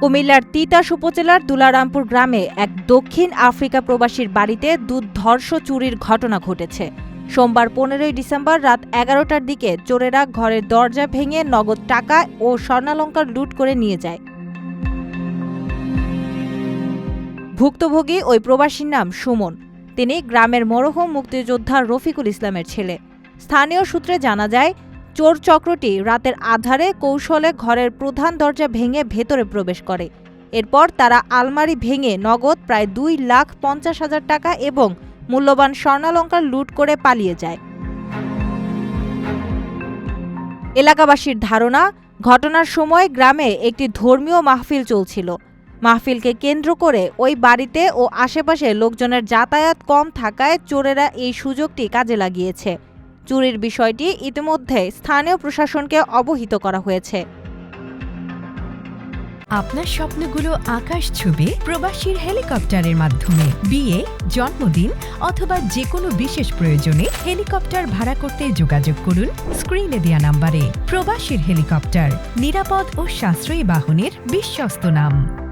কুমিল্লার তিতাস উপজেলার দুলারামপুর গ্রামে এক দক্ষিণ আফ্রিকা প্রবাসীর বাড়িতে দুর্ধর্ষ চুরির ঘটনা ঘটেছে। সোমবার পনেরোই ডিসেম্বর রাত এগারোটার দিকে চোরেরা ঘরের দরজা ভেঙে নগদ টাকা ও স্বর্ণালঙ্কার লুট করে নিয়ে যায়। ভুক্তভোগী ওই প্রবাসীর নাম সুমন। তিনি গ্রামের মরহুম মুক্তিযোদ্ধা রফিকুল ইসলামের ছেলে। স্থানীয় সূত্রে জানা যায় চোর চক্রটি রাতের আধারে কৌশলে ঘরের প্রধান দরজা ভেঙে ভেতরে প্রবেশ করে। এরপর তারা আলমারি ভেঙে নগদ প্রায় দুই লাখ পঞ্চাশ হাজার টাকা এবং মূল্যবান স্বর্ণালঙ্কার লুট করে পালিয়ে যায়। এলাকাবাসীর ধারণা, ঘটনার সময় গ্রামে একটি ধর্মীয় মাহফিল চলছিল। মাহফিলকে কেন্দ্র করে ওই বাড়িতে ও আশেপাশে লোকজনের যাতায়াত কম থাকায় চোরেরা এই সুযোগটি কাজে লাগিয়েছে। চুরির বিষয়টি ইতিমধ্যে স্থানীয় প্রশাসনকে অবহিত করা হয়েছে। আপনার স্বপ্নগুলো আকাশ ছবি প্রবাসীর হেলিকপ্টারের মাধ্যমে। বিয়ে, জন্মদিন অথবা যে কোনো বিশেষ প্রয়োজনে হেলিকপ্টার ভাড়া করতে যোগাযোগ করুন স্ক্রিনে দেয়া নাম্বারে। প্রবাসীর হেলিকপ্টার নিরাপদ ও সাশ্রয়ী বাহনের বিশ্বস্ত নাম।